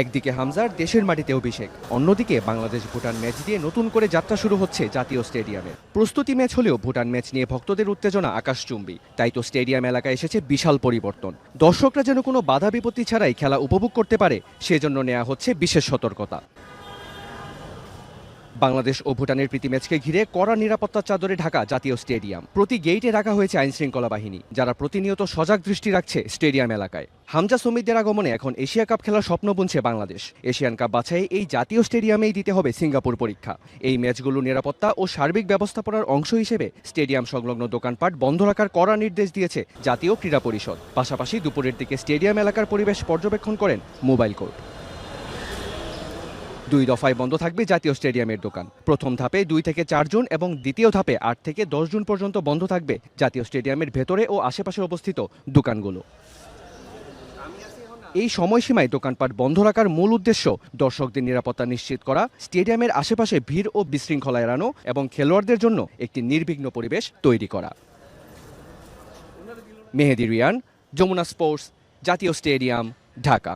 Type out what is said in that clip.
একদিকে হামজার দেশের মাটিতে অভিষেক, অন্যদিকে বাংলাদেশ ভুটান ম্যাচ দিয়ে নতুন করে যাত্রা শুরু হচ্ছে জাতীয় স্টেডিয়ামে। প্রস্তুতি ম্যাচ হলেও ভুটান ম্যাচ নিয়ে ভক্তদের উত্তেজনা আকাশচুম্বী। তাই তো স্টেডিয়াম এলাকায় এসেছে বিশাল পরিবর্তন। দর্শকরা যেন কোনো বাধা বিপত্তি ছাড়াই খেলা উপভোগ করতে পারে, সেজন্য নেওয়া হচ্ছে বিশেষ সতর্কতা। বাংলাদেশ ও ভুটানের প্রীতি ম্যাচকে ঘিরে কড়া নিরাপত্তার চাদরে ঢাকা জাতীয় স্টেডিয়াম। প্রতি গেইটে রাখা হয়েছে আইন শৃঙ্খলা বাহিনী, যারা প্রতিনিয়ত সজাগ দৃষ্টি রাখছে স্টেডিয়াম এলাকায়। হামজা সমিতদের আগমনে এখন এশিয়া কাপ খেলার স্বপ্ন বুনছে বাংলাদেশ। এশিয়ান কাপ বাছাই এই জাতীয় স্টেডিয়ামেই দিতে হবে সিঙ্গাপুর পরীক্ষা। এই ম্যাচগুলো নিরাপত্তা ও সার্বিক ব্যবস্থাপনার অংশ হিসেবে স্টেডিয়াম সংলগ্ন দোকানপাট বন্ধ রাখার কড়া নির্দেশ দিয়েছে জাতীয় ক্রীড়া পরিষদ। পাশাপাশি দুপুরের দিকে স্টেডিয়াম এলাকার পরিবেশ পর্যবেক্ষণ করেন মোবাইল কোর্ট। দুই দফায় বন্ধ থাকবে জাতীয় স্টেডিয়ামের দোকান। প্রথম ধাপে দুই থেকে চার জুন এবং দ্বিতীয় ধাপে আট থেকে দশ জুন পর্যন্ত বন্ধ থাকবে জাতীয় স্টেডিয়ামের ভেতরে ও আশেপাশে অবস্থিত দোকানগুলো। এই সময়সীমায় দোকানপাট বন্ধ রাখার মূল উদ্দেশ্য দর্শকদের নিরাপত্তা নিশ্চিত করা, স্টেডিয়ামের আশেপাশে ভিড় ও বিশৃঙ্খলা এড়ানো এবং খেলোয়াড়দের জন্য একটি নির্বিঘ্ন পরিবেশ তৈরি করা। মেহেদি রিয়ান, যমুনা স্পোর্টস, জাতীয় স্টেডিয়াম, ঢাকা।